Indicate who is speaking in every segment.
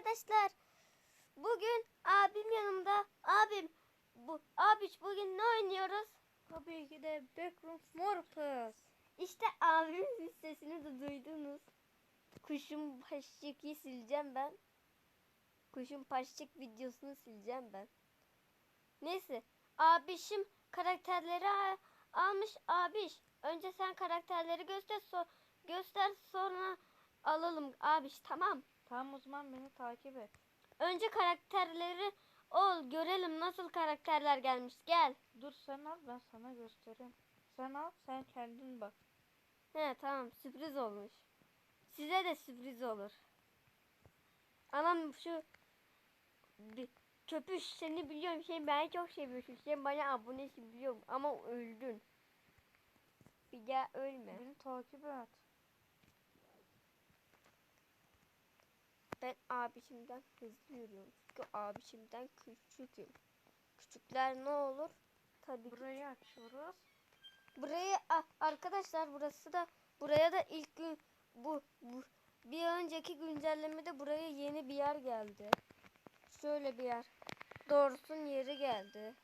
Speaker 1: arkadaşlar. Bugün abim yanımda. Abim bu abiş bugün ne oynuyoruz?
Speaker 2: Tabii ki de Backroom Morpus.
Speaker 1: İşte abimin sesini de duydunuz. Kuşun paşçık'ı sileceğim ben. Kuşun paşçık videosunu sileceğim ben. Neyse. Abişim karakterleri almış abiş. Önce sen karakterleri göster so göster sonra alalım abiş tamam.
Speaker 2: Tamam o zaman beni takip et.
Speaker 1: Önce karakterleri ol görelim nasıl karakterler gelmiş gel.
Speaker 2: Dur sen al ben sana göstereyim. Sen al sen kendin bak.
Speaker 1: He tamam sürpriz olmuş. Size de sürpriz olur. Anam şu bir köpüş seni biliyorum şey beni çok seviyorsun. Sen bana abonesin biliyorum ama öldün. Bir daha ölme.
Speaker 2: Beni takip et.
Speaker 1: Ben abişimden hızlı yürüyorum. Çünkü abişimden küçüküm. Küçükler ne olur? Tabii ki
Speaker 2: Burayı açıyoruz.
Speaker 1: Burayı a- arkadaşlar burası da buraya da ilk gün bu, bu bir önceki güncellemede buraya yeni bir yer geldi. Şöyle bir yer. Dors'un yeri geldi.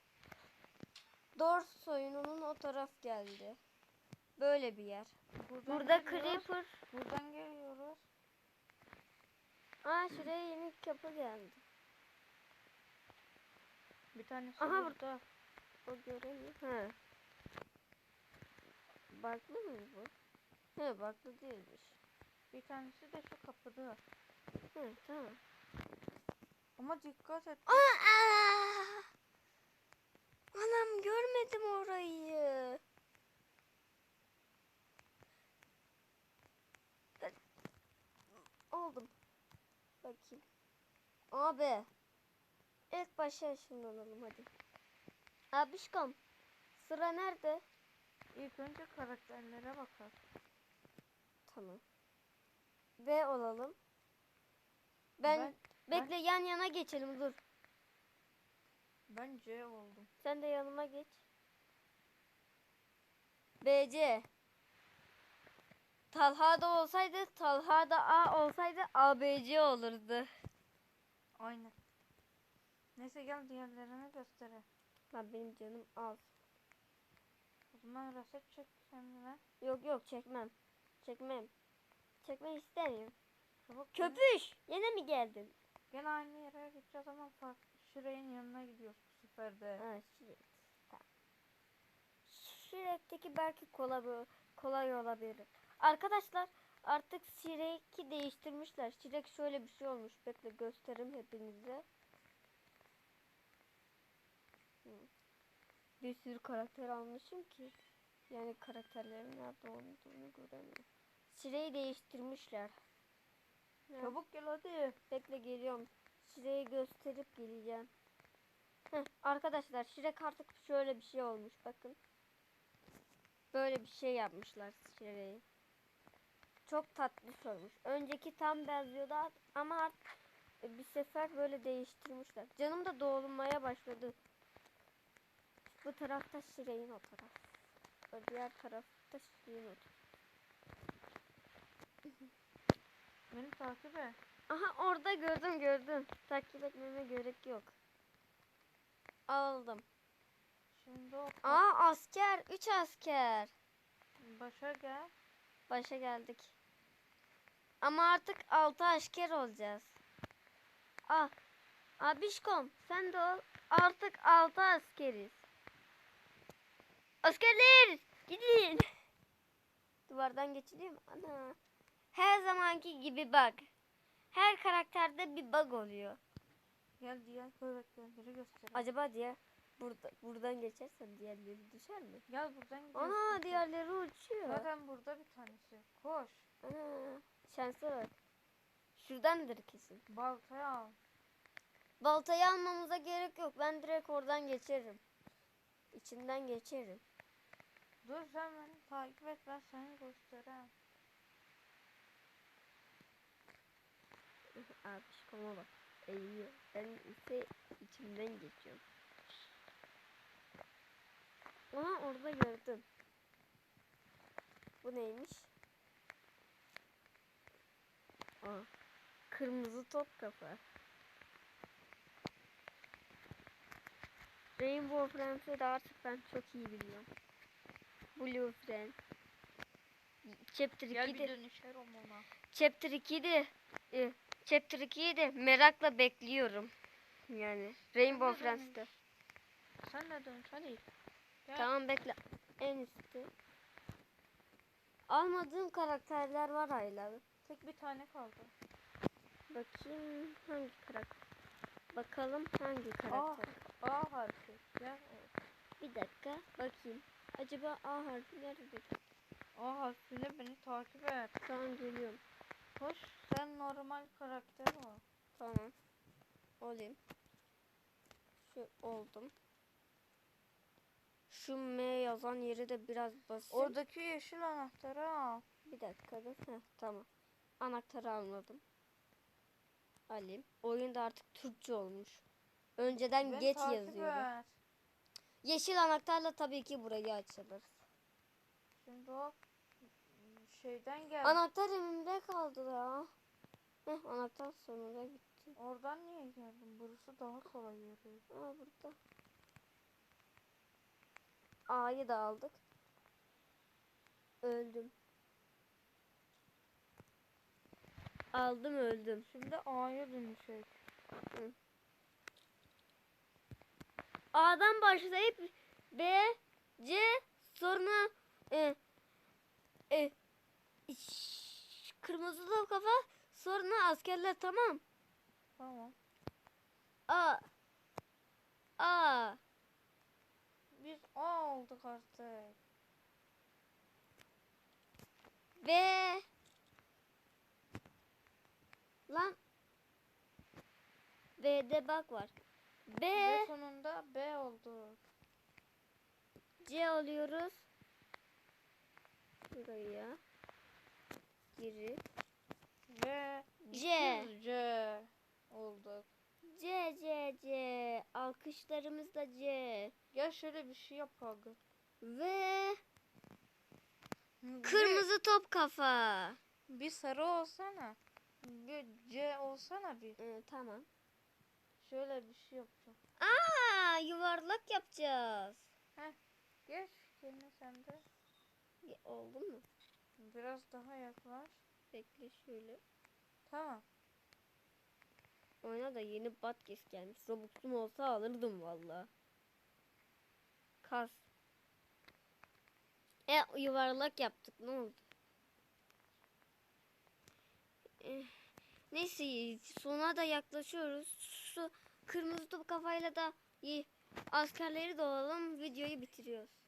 Speaker 1: Dors soyununun o taraf geldi. Böyle bir yer.
Speaker 2: Buradan
Speaker 1: Burada
Speaker 2: geliyoruz.
Speaker 1: Creeper.
Speaker 2: Buradan geliyoruz.
Speaker 1: Aa şuraya yeni kapı geldi.
Speaker 2: Bir tanesi
Speaker 1: Aha,
Speaker 2: burada.
Speaker 1: O göremiyor. He. Baklı mı bu? He baklı değilmiş.
Speaker 2: Bir tanesi de şu kapıda.
Speaker 1: Hı tamam.
Speaker 2: Ama dikkat et.
Speaker 1: Aa! Anam görmedim orayı. Oldum. Bakayım. Abi. İlk başa ışınlanalım hadi. Abişkom. Sıra nerede?
Speaker 2: İlk önce karakterlere bakalım.
Speaker 1: Tamam. B olalım. Ben,
Speaker 2: Ben-
Speaker 1: bekle yan yana geçelim dur.
Speaker 2: Ben C oldum.
Speaker 1: Sen de yanıma geç. BC. Talha da olsaydı, Talha da A olsaydı ABC olurdu.
Speaker 2: Aynen. Neyse gel diğerlerini gösterelim.
Speaker 1: Lan benim canım az.
Speaker 2: O zaman reset çek kendine.
Speaker 1: Yok yok çekmem. Çekmem. Çekmek istemiyorum.
Speaker 2: Çabuk.
Speaker 1: Köpüş! Yine mi geldin?
Speaker 2: Gene aynı yere gideceğiz ama farklı Şire'nin yanına gidiyoruz bu sefer de.
Speaker 1: Ha Şirek. Tamam. Şirek'teki belki kolay, kolay olabilir. Arkadaşlar artık Şirek'i değiştirmişler. Şirek şöyle bir şey olmuş. Bekle göstereyim hepinize. Bir sürü karakter almışım ki. Yani karakterlerin nerede olduğunu göremiyorum. Şirek'i değiştirmişler. Ya.
Speaker 2: Çabuk gel hadi.
Speaker 1: Bekle geliyorum. Şire'yi gösterip geleceğim. Heh, arkadaşlar Şirek artık şöyle bir şey olmuş bakın. Böyle bir şey yapmışlar Şire'yi. Çok tatlı olmuş. Önceki tam benziyordu ama artık bir sefer böyle değiştirmişler. Canım da doğulmaya başladı. Bu tarafta Şire'nin o taraf. O diğer tarafta Şire'nin o taraf.
Speaker 2: Beni takip et.
Speaker 1: Aha orada gördüm gördüm. Takip etmeme gerek yok. Aldım.
Speaker 2: Şimdi o
Speaker 1: Aa asker. Üç asker.
Speaker 2: başa gel.
Speaker 1: Başa geldik. Ama artık altı asker olacağız. Ah. Abişkom sen de ol. Artık altı askeriz. Askerler gidin. Duvardan geçiliyor mu? Ana. Her zamanki gibi bug. Her karakterde bir bug oluyor.
Speaker 2: Gel diğer karakterleri göster.
Speaker 1: Acaba diye burada buradan geçersem diğerleri düşer mi?
Speaker 2: Gel buradan.
Speaker 1: Ana diğerleri uçuyor.
Speaker 2: Zaten burada bir tanesi. Koş.
Speaker 1: Ana şansa bak. Şuradandır kesin.
Speaker 2: Baltayı al.
Speaker 1: Baltayı almamıza gerek yok. Ben direkt oradan geçerim. İçinden geçerim.
Speaker 2: Dur sen beni takip et ben seni göstereyim.
Speaker 1: Abi şikama bak. Eğiliyor. Ben ise içinden geçiyorum. Aha orada gördüm. Bu neymiş? Aa. Kırmızı top kafa. Rainbow Friends'i de artık ben çok iyi biliyorum. Blue Friend. Chapter
Speaker 2: Gel
Speaker 1: 2'de
Speaker 2: bir dönüşelim ona.
Speaker 1: Chapter 2'de e, Chapter 2'yi de merakla bekliyorum. Yani Rainbow Friends'te.
Speaker 2: Sen de dönüş hadi. Gel.
Speaker 1: Tamam bekle. En üstte. Almadığım karakterler var hala.
Speaker 2: Tek bir tane kaldı.
Speaker 1: Bakayım hangi karakter. Bakalım hangi
Speaker 2: A,
Speaker 1: karakter.
Speaker 2: A harfi. Gel.
Speaker 1: Bir dakika bakayım. Acaba A harfi nerede?
Speaker 2: A harfiyle beni takip et.
Speaker 1: Tamam geliyorum.
Speaker 2: Hoş sen normal karakter ol.
Speaker 1: Tamam. Olayım. Şu oldum. Şu M yazan yeri de biraz basayım.
Speaker 2: Oradaki yeşil anahtarı al.
Speaker 1: Bir dakika da. Heh, tamam. Anahtarı almadım. Alayım. Oyun da artık Türkçe olmuş. Önceden
Speaker 2: Beni
Speaker 1: geç yazıyordu.
Speaker 2: et.
Speaker 1: Yeşil anahtarla tabii ki burayı açılır.
Speaker 2: Şimdi o şeyden gel.
Speaker 1: Anahtar elimde kaldı ya. Heh, anahtar sonunda gitti.
Speaker 2: Oradan niye geldin? Burası daha kolay yeri.
Speaker 1: Aa burada. A'yı da aldık. Öldüm. Aldım öldüm.
Speaker 2: Şimdi A'ya dönüşecek.
Speaker 1: A'dan başlayıp B, C sonra e, e, iş- kırmızı da kafa sonra askerler tamam.
Speaker 2: Tamam.
Speaker 1: A A
Speaker 2: Biz A olduk artık.
Speaker 1: B Lan B'de bak var. B
Speaker 2: Ve sonunda B olduk.
Speaker 1: C alıyoruz. Buraya girip
Speaker 2: Ve
Speaker 1: C.
Speaker 2: C olduk.
Speaker 1: C C C alkışlarımız da C
Speaker 2: Gel şöyle bir şey yapalım.
Speaker 1: ve kırmızı top kafa.
Speaker 2: Bir sarı olsana. Bir C olsana bir.
Speaker 1: Ee, tamam.
Speaker 2: Şöyle bir şey yapacağım.
Speaker 1: Aa yuvarlak yapacağız.
Speaker 2: Geç kendine sen de.
Speaker 1: Ya, Oldu mu?
Speaker 2: Biraz daha yaklaş.
Speaker 1: Bekle şöyle.
Speaker 2: Tamam.
Speaker 1: Oyuna da yeni Batges gelmiş. Robux'um olsa alırdım valla. Kas. E yuvarlak yaptık ne oldu? Eh, Neyse sona da yaklaşıyoruz. Şu kırmızı top kafayla da iyi. Askerleri de alalım videoyu bitiriyoruz.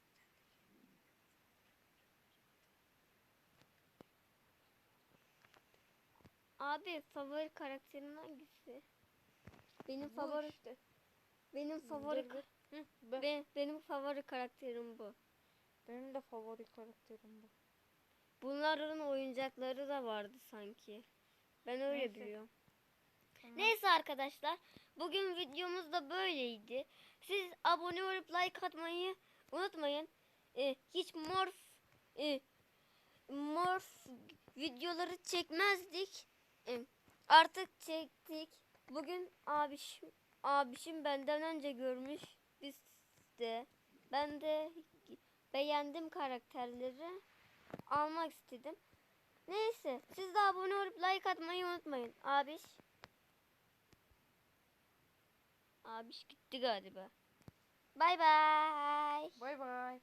Speaker 1: Abi favori karakterin hangisi? Benim
Speaker 2: Bu
Speaker 1: favori
Speaker 2: işte.
Speaker 1: benim favori
Speaker 2: Dur, dur. Hı, be-
Speaker 1: Be- benim favori karakterim bu.
Speaker 2: Benim de favori karakterim bu.
Speaker 1: Bunların oyuncakları da vardı sanki. Ben öyle
Speaker 2: Neyse.
Speaker 1: biliyorum.
Speaker 2: Tamam.
Speaker 1: Neyse arkadaşlar. Bugün videomuz da böyleydi. Siz abone olup like atmayı unutmayın. Ee, hiç morf e, morf videoları çekmezdik. Artık çektik. Bugün abişim, abişim benden önce görmüş. Biz de. Ben de beğendim karakterleri. Almak istedim. Neyse siz de abone olup like atmayı unutmayın. Abiş. Abiş gitti galiba. Bay bay.
Speaker 2: Bay bay.